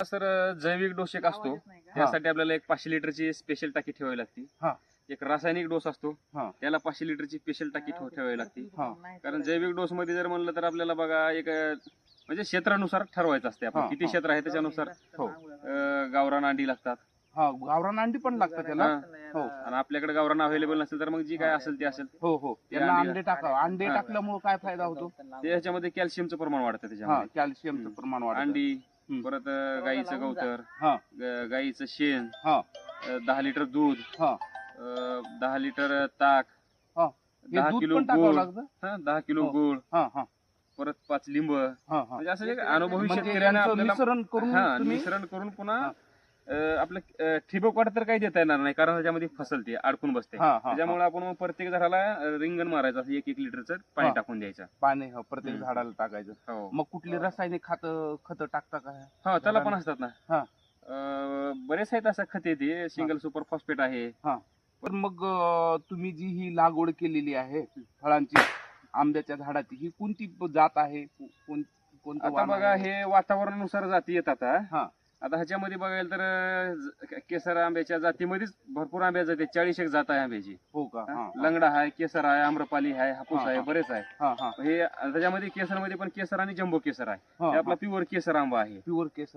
Sir जैविक dose एक असतो त्यासाठी आपल्याला एक पाचशे लिटरची स्पेशल टाकी ठेवावी लागते हा. एक रासायनिक डोस असतो हा. त्याला पाचशे लिटरची स्पेशल टाकी ठेव- ठेवावी लागते हा. कारण जैविक डोस मध्ये जर म्हणलं तर आपल्याला बघा एक म्हणजे क्षेत्रानुसार ठरवायचं असते आपण हा, किती. क्षेत्र आहे त्याच्यानुसार हो. गावरान अंडी लागतात हा गावरान अंडी पण लागतात त्याला हा. आणि आपल्याकडे गावरान अवेलेबल नसेल तर मग जी काय असेल ते असेल हो हो त्यांना अंडी- अंडे टाका अंडे. टाकल्यामुळे काय फायदा होतो ते ह्याच्यामध्ये कॅल्शियमचं प्रमाण वाढतं त्याच्यामध्ये कॅल्शियमचं. प्रमाण वाढतं अंडी. परत गाईचं गवतर हा. ग- गाईचं शेण हा. अं, दहा लिटर दूध हा. अं, दहा लिटर ताक हा. हे दहा दूध किलो पण टाकावं गुळ लागतं हा, दहा किलो हो. गुळ हा हा परत पाच लिंब हा हा म्हणजे असं एक अनुभवी म्हणजे शेतकऱ्याने यांचं आपल्याला मिश्रण करून हा तुम्ही मिश्रण करून पुन्हा हा. आपलं ठिबक वाटर तर काही देता येणार नाही कारण त्याच्यामध्ये फसलते अडकून बसते. हा हा, हा. त्याच्यामुळे आपण मग प्रत्येक झाडाला रिंगण मारायचं असं एक एक लिटरचं पाणी हा. टाकून द्यायचं. पाणी हो, प्रत्येक हम्म. झाडाला टाकायचं. हो. मग कुठली रासायनिक खत खत टाकता का? हा त्याला पण असतात ना. हा. अं, बरेच आहेत असं खते ते सिंगल सुपर फॉस्फेट आहे. पण मग अं, तुम्ही जी ही लागवड केलेली आहे फळांची आंब्याच्या झाडाची ही कोणती प- जात आहे? को- कोण कोणतं आता वाण बघा आहे? हे वातावरणानुसार जाती येतात हा. आता ह्याच्यामध्ये बघायला तर ज- केसर आंब्याच्या जातीमध्येच भरपूर आंब्या जाते चाळीस एक जात आहे आंब्याची हो का हा. हा, हा. लंगडा आहे केसर आहे आम्रपाली आहे हापूस हा, आहे हा. बरेच आहे हा हा हे त्याच्यामध्ये केसरमध्ये पण केसर आणि जम्बो केसर आहे हा, आपला. प्युअर केसर आंबा आहे प्युअर केसर